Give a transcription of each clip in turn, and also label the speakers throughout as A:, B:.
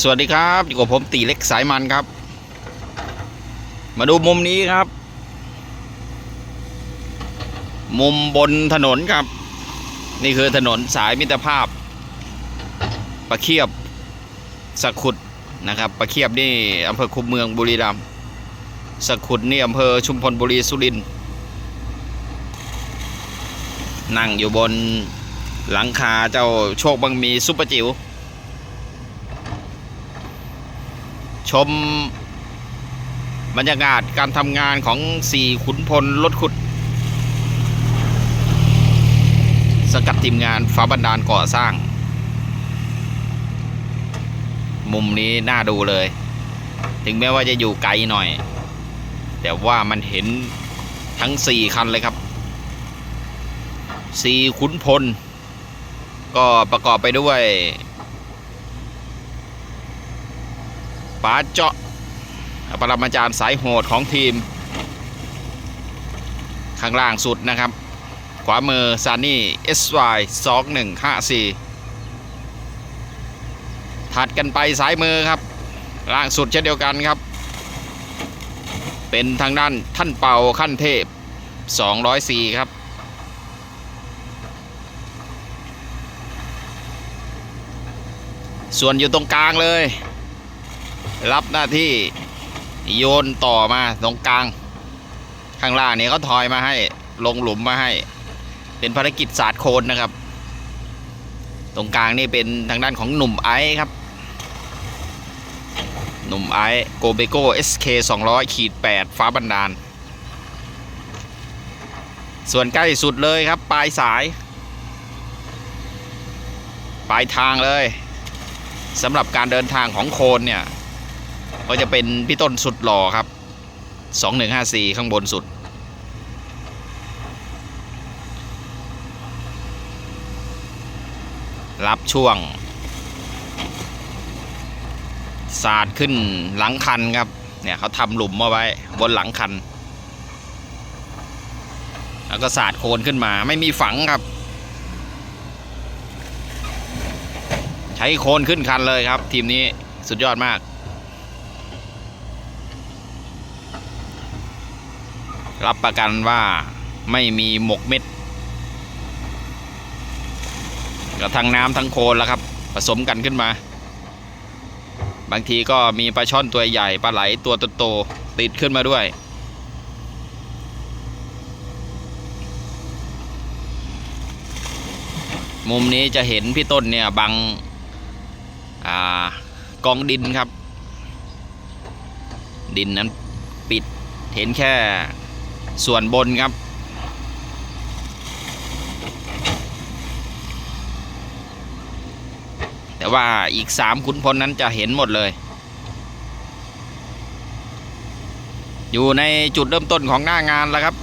A: สวัสดีครับ อยู่กับผมตีเล็กสายมันครับ มาดูมุมนี้ครับ มุมบนถนนครับ นี่คือถนนสายมิตรภาพ ประเคียบสะขุดนะครับ ประเคียบนี่อำเภอคุมเมืองบุรีรัมย์สะขุดนี่อำเภอชุมพลบุรีสุรินทร์นั่งอยู่บนหลังคาเจ้าโชคบังมีซุปเปอร์จิ๋ว ชมบรรยากาศการทำงานของสี่ขุนพลรถขุด สกัดทีมงานฟ้าบันดาลก่อสร้าง มุมนี้น่าดูเลย ถึงแม้ว่าจะอยู่ไกลหน่อย แต่ว่ามันเห็นทั้งสี่คันเลยครับสี่ขุนพล ก็ประกอบไปด้วย ป๋าเจาะปรมาจารย์สายโหดของทีม ข้างล่างสุดนะครับ ขวามือซานี่ SY 2154 ถัดกันไปสายมือครับ ล่างสุดเช่นเดียวกันครับ เป็นทางด้านท่านเป่าขั้นเทพ 204 ครับส่วนอยู่ตรงกลางเลย รับหน้าที่โยนต่อมาตรงกลาง ข้างล่างนี่เขาถอยมาให้ลงหลุมมาให้ เป็นภารกิจศาสตร์โคนนะครับ ตรงกลางนี่เป็นทางด้านของหนุ่มไอซ์ครับ หนุ่มไอซ์โกเบโก้ SK 200ขีด8ฟ้าบันดาล ส่วนใกล้สุดเลยครับ ปลายสาย ปลายทางเลยสำหรับการเดินทางของโคนเนี่ย ก็จะเป็นพี่ต้นสุดหล่อครับ2154ข้างบนสุด รับช่วง สาดขึ้นหลังคันครับ เนี่ยเขาทำหลุมมาไว้บนหลังคัน แล้วก็สาดโคนขึ้นมาไม่มีฝังครับ ใช้โคนขึ้นคันเลยครับ ทีมนี้สุดยอดมาก รับประกันว่าไม่มีหมกเม็ดก็ทั้งน้ำทั้งโคลนแล้วครับ ผสมกันขึ้นมา บางทีก็มีปลาช่อนตัวใหญ่ปลาไหลตัวโตๆติดขึ้นมาด้วย มุมนี้จะเห็นพี่ต้นเนี่ยบังอกองดินครับ ดินนั้นปิดเห็นแค่ ส่วนบนครับ แต่ว่าอีกสามขุนพลนั้นจะเห็นหมดเลย อยู่ในจุดเริ่มต้นของหน้างานแล้วครับ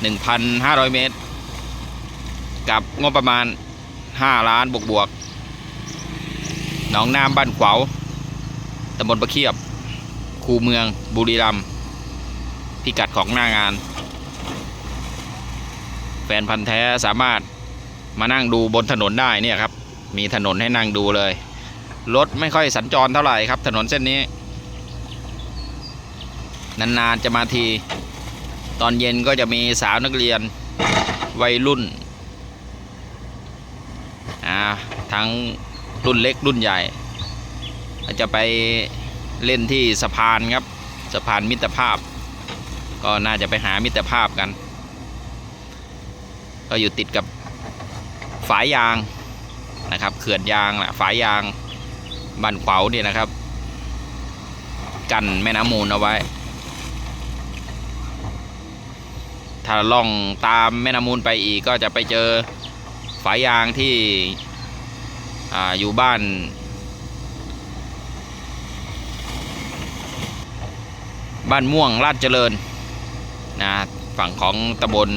A: 1,500 เมตร กับงบประมาณ 5 ล้านบวกบวกหนองน้ำบ้านขวาวตำบลประเคียบ คูเมืองบุรีรัมย์ พิกัดของหน้างาน แฟนพันธ์แท้สามารถมานั่งดูบนถนนได้เนี่ยครับ มีถนนให้นั่งดูเลย รถไม่ค่อยสัญจรเท่าไหร่ครับ ถนนเส้นนี้ นานๆจะมาที ตอนเย็นก็จะมีสาวนักเรียนวัยรุ่นอ่าทั้งรุ่นเล็กรุ่นใหญ่ จะไปเล่นที่สะพานครับ สะพานมิตรภาพ ก็น่าจะไปหามิตรภาพกัน ก็อยู่ติดกับฝายยางนะครับ เขื่อนยางแหละฝายยางบ้านขวาวเนี่ยนะครับ กันแม่น้ำมูลเอาไว้ ถ้าล่องตามแม่น้ำมูลไปอีกก็จะไปเจอฝายยางที่ออยู่บ้านบ้านม่วงลาดเจริญ นะฝั่งของตำบล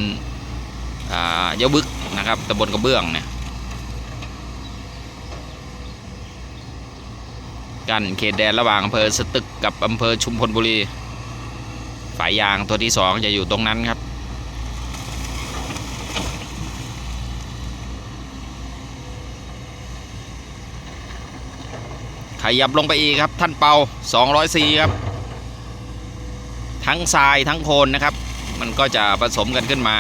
A: อ่ายะบึกนะครับตำบลกระเบื้องเนี่ยกันเขตแดนระหว่างอำเภอสตึกกับอำเภอชุมพลบุรีฝายยางตัวที่สองจะอยู่ตรงนั้นครับ ขยับลงไปอีกครับท่านเปา200ซีครับ ทั้งทรายทั้งโคลนนะครับ มันก็จะผสมกันขึ้นมา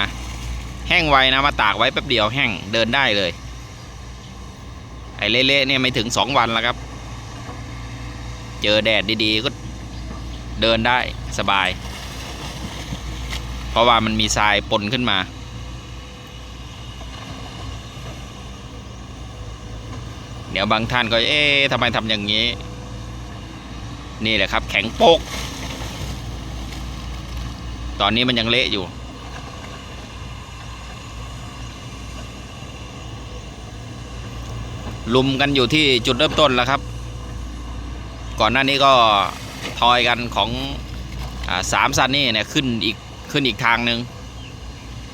A: แห้งไวนะมาตากไว้แป๊บเดียวแห้งเดินได้เลย ไอ้เละๆเนี่ยไม่ถึง2วันแล้วครับ เจอแดดดีๆก็เดินได้สบาย เพราะว่ามันมีทรายปนขึ้นมาเดี๋ยวบางท่านก็เอ๊ะทำไมทำอย่างนี้ นี่แหละครับ แข็งโป๊ก ตอนนี้มันยังเละอยู่ ลุมกันอยู่ที่จุดเริ่มต้นแล้วครับ ก่อนหน้านี้ก็ทอยกันของอสามซันนี่เนี่ยขึ้นอีกขึ้นอีกทางหนึ่ง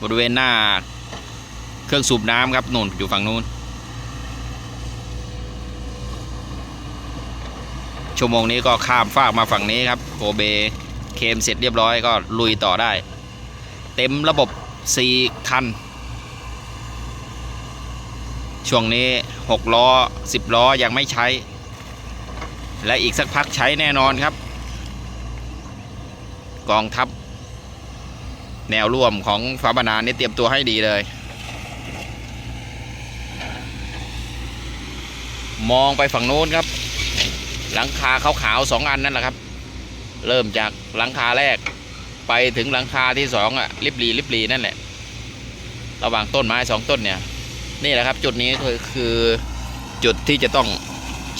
A: บริเวณหน้าเครื่องสูบน้ำครับนู่นอยู่ฝั่งนู้นชั่วโมงนี้ก็ข้ามฟากมาฝั่งนี้ครับโกเบ เคมเสร็จเรียบร้อยก็ลุยต่อได้ เต็มระบบ 4 คัน ช่วงนี้ 6 ล้อ 10 ล้อยังไม่ใช้ และอีกสักพักใช้แน่นอนครับ กองทัพ แนวร่วมของฟ้าบรรณานี่เตรียมตัวให้ดีเลย มองไปฝั่งโน้นครับ หลังคาขาวๆสองอันนั่นแหละครับ เริ่มจากหลังคาแรก ไปถึงหลังคาที่สองอะริบหรีริบหรีนั่นแหละ ระหว่างต้นไม้สองต้นเนี่ย นี่แหละครับ จุดนี้คือคือจุดที่จะต้อง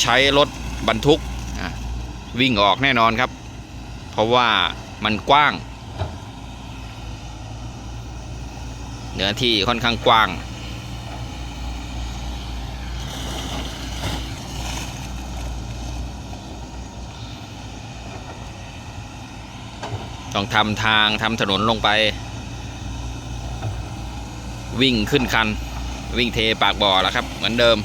A: ใช้รถบรรทุกวิ่งออกแน่นอนครับ เพราะว่ามันกว้าง เนื้อที่ค่อนข้างกว้าง ต้องทำทางทำถนนลงไป วิ่งขึ้นคัน วิ่งเทปากบ่อแล้วครับ เหมือนเดิม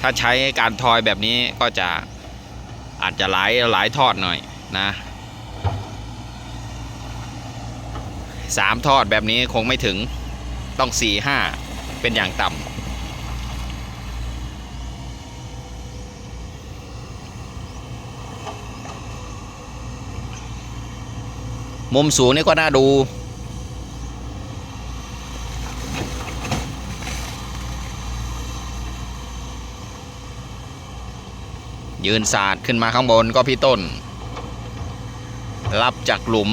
A: ถ้าใช้การทอยแบบนี้ก็จะอาจจะหลายหลายทอดหน่อยนะสามทอดแบบนี้คงไม่ถึงต้องสี่ห้าเป็นอย่างต่ำ มุมสูงนี่ก็น่าดู ยืนสาดขึ้นมาข้างบนก็พี่ต้น รับจากหลุม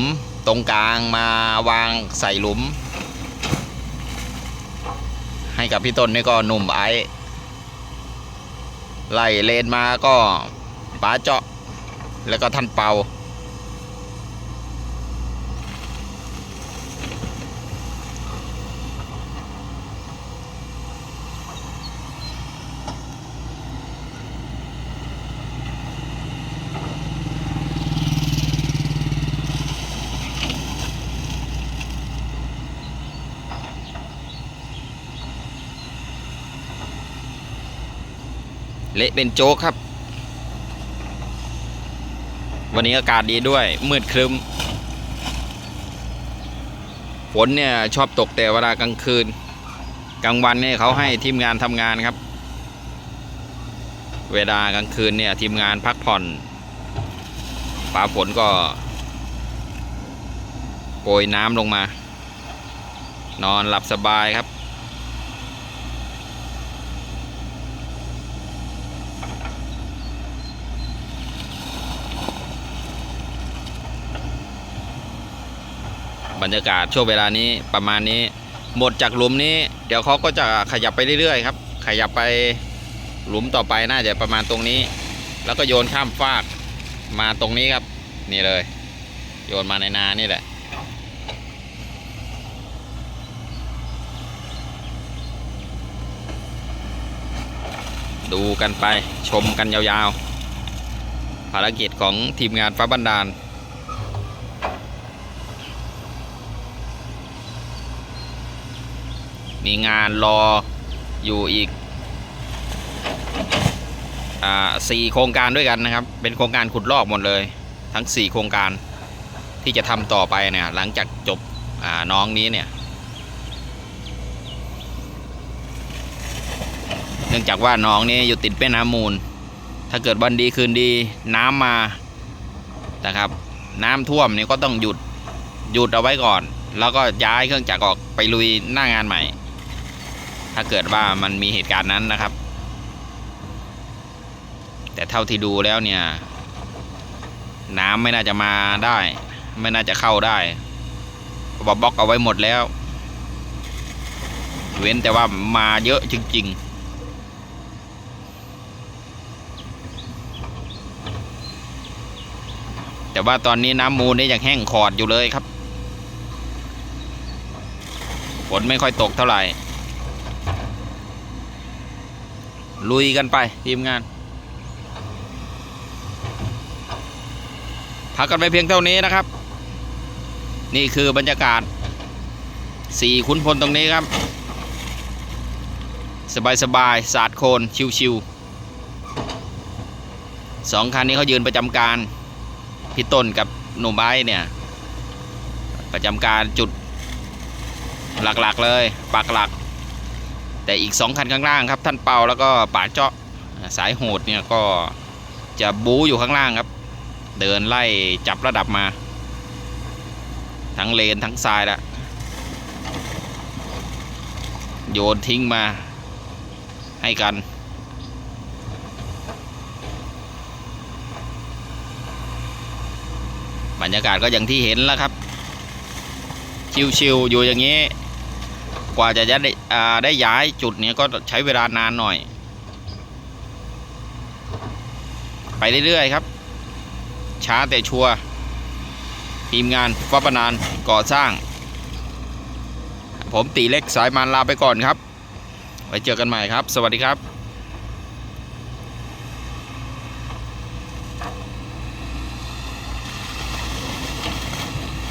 A: ตรงกลางมาวางใส่หลุม ให้กับพี่ต้นนี่ก็หนุ่มไอไล่เลนมาก็ป๋าเจาะ แล้วก็ท่านเปา เละเป็นโจ๊กครับ วันนี้อากาศดีด้วย มืดครึ้มฝนเนี่ยชอบตกแต่เวลากลางคืน กลางวันเนี่ยเขาให้ทีมงานทำงานครับ เวลากลางคืนเนี่ยทีมงานพักผ่อนฟ้าฝนก็โปรยน้ำลงมา นอนหลับสบายครับ บรรยากาศช่วงเวลานี้ประมาณนี้ หมดจากหลุมนี้ เดี๋ยวเขาก็จะขยับไปเรื่อยๆครับ ขยับไปหลุมต่อไปน่าจะประมาณตรงนี้ แล้วก็โยนข้ามฟากมาตรงนี้ครับ นี่เลย โยนมาในนานี่แหละดูกันไปชมกันยาวๆ ภารกิจของทีมงานฟ้าบันดาล มีงานรออยู่อีกอ่าสี่โครงการด้วยกันนะครับ เป็นโครงการขุดลอกหมดเลย ทั้งสี่โครงการที่จะทำต่อไปเนี่ยหลังจากจบอ่าน้องนี้เนี่ย เนื่องจากว่าน้องนี้อยู่ติดแม่น้ำมูล ถ้าเกิดวันดีคืนดีน้ำมานะครับ น้ำท่วมนี่ก็ต้องหยุดหยุดเอาไว้ก่อน แล้วก็ย้ายเครื่องจักรออกไปลุยหน้างานใหม่ ถ้าเกิดว่ามันมีเหตุการณ์นั้นนะครับ แต่เท่าที่ดูแล้วเนี่ย น้ำไม่น่าจะมาได้ ไม่น่าจะเข้าได้เพราะบล็อกเอาไว้หมดแล้ว เว้นแต่ว่ามาเยอะจริง ๆแต่ว่าตอนนี้น้ำมูลนี่ยังแห้งขอดอยู่เลยครับ ฝนไม่ค่อยตกเท่าไหร่ ลุยกันไปทีมงาน พักกันไปเพียงเท่านี้นะครับ นี่คือบรรยากาศสี่ขุนพลตรงนี้ครับ สบายสบายสาดโคนชิวๆสองคันนี้เขายืนประจำการพี่ต้นกับหนุ่มไอ้เนี่ยประจำการจุดหลักๆเลยปากหลัก แต่อีกสองคันข้างล่างครับ ท่านเปาแล้วก็ป่าเจาะสายโหดเนี่ยก็จะบู๊อยู่ข้างล่างครับ เดินไล่จับระดับมา ทั้งเลนทั้งทรายละโยนทิ้งมาให้กัน บรรยากาศก็อย่างที่เห็นแล้วครับ ชิวๆอยู่อย่างนี้ ว่าจะได้ได้ย้ายจุดเนี้ยก็ใช้เวลานานหน่อย ไปเรื่อยๆครับ ช้าแต่ชัวร์ทีมงานฟ้าปนานก่อสร้าง ผมตีเล็กสายมานลาไปก่อนครับ ไว้เจอกันใหม่ครับ สวัสดีครับ